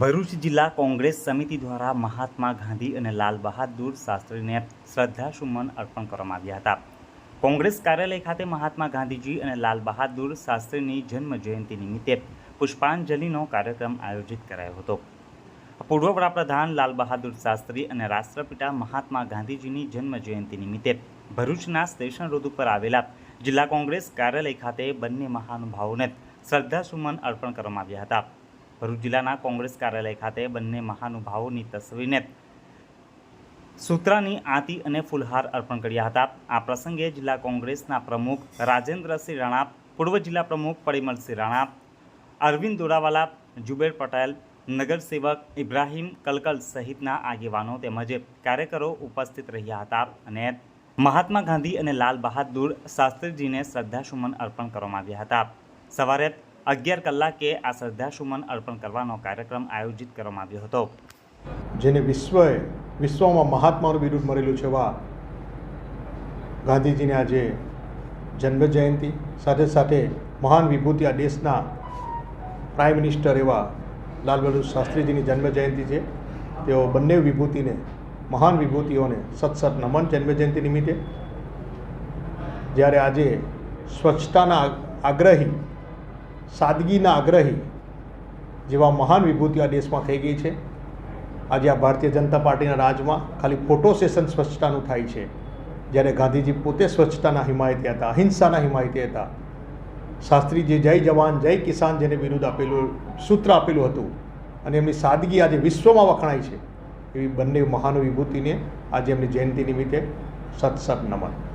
ભરૂચ જિલ્લા કોંગ્રેસ સમિતિ દ્વારા મહાત્મા ગાંધી અને લાલ બહાદુર શાસ્ત્રીને શ્રદ્ધાસુમન અર્પણ કરવામાં આવ્યા હતા. કોંગ્રેસ કાર્યાલય ખાતે મહાત્મા ગાંધીજી અને લાલ બહાદુર શાસ્ત્રીની જન્મ જયંતિ નિમિત્તે પુષ્પાંજલિનો કાર્યક્રમ આયોજિત કરાયો હતો. પૂર્વ વડાપ્રધાન લાલ બહાદુર શાસ્ત્રી અને રાષ્ટ્રપિતા મહાત્મા ગાંધીજીની જન્મ જયંતિ નિમિત્તે ભરૂચના સ્ટેશન રોડ ઉપર આવેલા જિલ્લા કોંગ્રેસ કાર્યાલય ખાતે બંને મહાનુભાવોને શ્રદ્ધાસુમન અર્પણ કરવામાં આવ્યા હતા. ભરૂચ જિલ્લાના કોંગ્રેસ કાર્યાલય ખાતે બંને મહાનુભાવોની તસવીરને સૂત્રાની આંતી અને ફૂલહાર અર્પણ કર્યા હતા. આ પ્રસંગે જિલ્લા કોંગ્રેસના પ્રમુખ રાજેન્દ્રસિંહ રાણા, પૂર્વ જિલ્લા પ્રમુખ પરિમલસિંહ રાણા, અરવિંદ દોરાવાલા જુબેર પટેલ નગરસેવક ઇબ્રાહીમ કલકલ સહિતના આગેવાનો તેમજ કાર્યકરો ઉપસ્થિત રહ્યા હતા અને મહાત્મા ગાંધી અને લાલ બહાદુર શાસ્ત્રીજીને શ્રદ્ધાસુમન અર્પણ કરવામાં આવ્યા હતા. સવારે અગિયાર કલાકે આ શ્રદ્ધાસુમન અર્પણ કરવાનો કાર્યક્રમ આયોજિત કરવામાં આવ્યો હતો. જેને વિશ્વએ, વિશ્વમાં મહાત્માનું બિરુદ મળેલું છે વા ગાંધીજીની આજે જન્મ જયંતિ સાથે સાથે મહાન વિભૂતિ આ દેશના પ્રાઇમ મિનિસ્ટર એવા લાલ બહાદુર શાસ્ત્રીજીની જન્મ જયંતિ છે. તેઓ બંને વિભૂતિને, મહાન વિભૂતિઓને સત સત નમન જન્મ જયંતિ નિમિત્તે જ્યારે આજે સ્વચ્છતાના આગ્રહી સાદગીના આગ્રહી જેવા મહાન વિભૂતિઓ આ દેશમાં થઈ ગઈ છે. આજે આ ભારતીય જનતા પાર્ટીના રાજમાં ખાલી ફોટો સેશન સ્વચ્છતાનું થાય છે. જ્યારે ગાંધીજી પોતે સ્વચ્છતાના હિમાયતી હતા, અહિંસાના હિમાયતી હતા. શાસ્ત્રીજી જય જવાન, જય કિસાન જેને વિરુદ્ધ આપેલું સૂત્ર આપેલું હતું અને એમની સાદગી આજે વિશ્વમાં વખણાય છે. એવી બંને મહાન વિભૂતિને આજે એમની જયંતિ નિમિત્તે સત સત નમન.